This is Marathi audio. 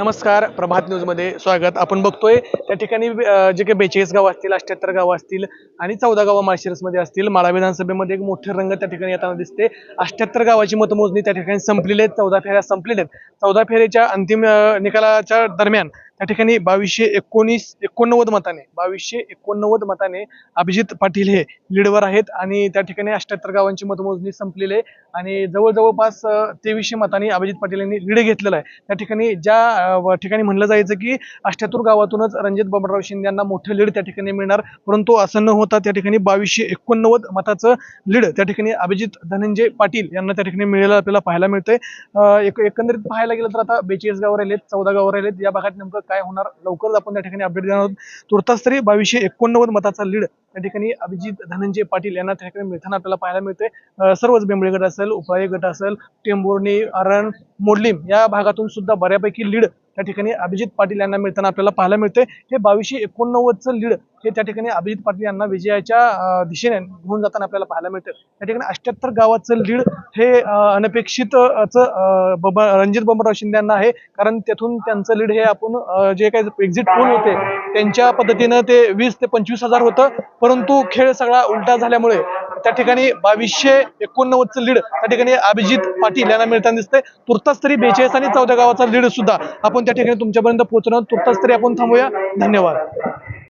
नमस्कार प्रभात न्यूजमध्ये स्वागत. आपण बघतोय त्या ठिकाणी जे काही बेचाळीस गाव असतील अठ्याहत्तर गावं असतील आणि चौदा गावं माळशिरसमध्ये असतील माळा विधानसभेमध्ये एक मोठे रंग त्या ठिकाणी येताना दिसते अठ्याहत्तर गावाची मतमोजणी त्या ठिकाणी संपलेली आहेत चौदा फेऱ्या संपलेल्या आहेत. चौदा फेऱ्याच्या अंतिम निकालाच्या दरम्यान त्या ठिकाणी बावीसशे एकोणीस एकोणनव्वद मताने बावीसशे एकोणनव्वद मताने अभिजित पाटील हे लीडवर आहेत आणि त्या ठिकाणी अष्ट्याहत्तर गावांची मतमोजणी संपलेली आहे. आणि जवळजवळपास तेवीसशे मतांनी अभिजित पाटील यांनी लीड घेतलेला आहे. त्या ठिकाणी ज्या ठिकाणी म्हणलं जायचं की अष्ट्याहत्तर गावातूनच रणजित बाबराव शिंदे यांना मोठं लीड त्या ठिकाणी मिळणार परंतु असं न होता त्या ठिकाणी बावीसशे एकोणनव्वद मताचं लीड त्या ठिकाणी अभिजित धनंजय पाटील यांना त्या ठिकाणी मिळालं आपल्याला पाहायला मिळतंय. एक एकंदरीत पाहायला गेलं तर आता बेचाळीस गाव राहिलेत चौदा गाव राहिलेत. या भागात नेमकं काय होणार? लवकरच आपण त्या ठिकाणी अपडेट देणार आहोत. तुर्तास तरी बावीसशे एकोणनव्वद मताचा लीड त्या ठिकाणी अभिजित धनंजय पाटील यांना त्या ठिकाणी मिळताना आपल्याला पाहायला मिळते सर्वच बेंबळी गट असेल उपळाई गट असेल टेंबोर्णी अरण मोडलीम या भागातून सुद्धा बऱ्यापैकी लीड त्या ठिकाणी अभिजित पाटील यांना मिळताना आपल्याला पाहायला मिळते हे बावीसशे एकोणनव्वदचं लीड हे त्या ठिकाणी अभिजित पाटील यांना विजयाच्या दिशेने घेऊन जाताना आपल्याला पाहायला मिळते त्या ठिकाणी अष्ट्याहत्तर गावाचं लीड हे अनपेक्षित अं, रणजित बबनराव शिंदे यांना आहे. कारण त्यातून त्यांचं लीड हे आपण जे काही एक्झिट पोल होते त्यांच्या पद्धतीनं ते वीस ते पंचवीस हजार होतं. परंतु खेळ सगळा उलटा झाल्यामुळे त्या ठिकाणी बावीसशे एकोणनव्वदचं लीड त्या ठिकाणी अभिजित पाटील यांना मिळताना दिसतंय. तुर्तास तरी बेचाळीस आणि चौदा गावाचा लीड सुद्धा आपण त्या ठिकाणी तुमच्यापर्यंत पोहोचणार तुर्तास तरी आपण थांबूया. धन्यवाद.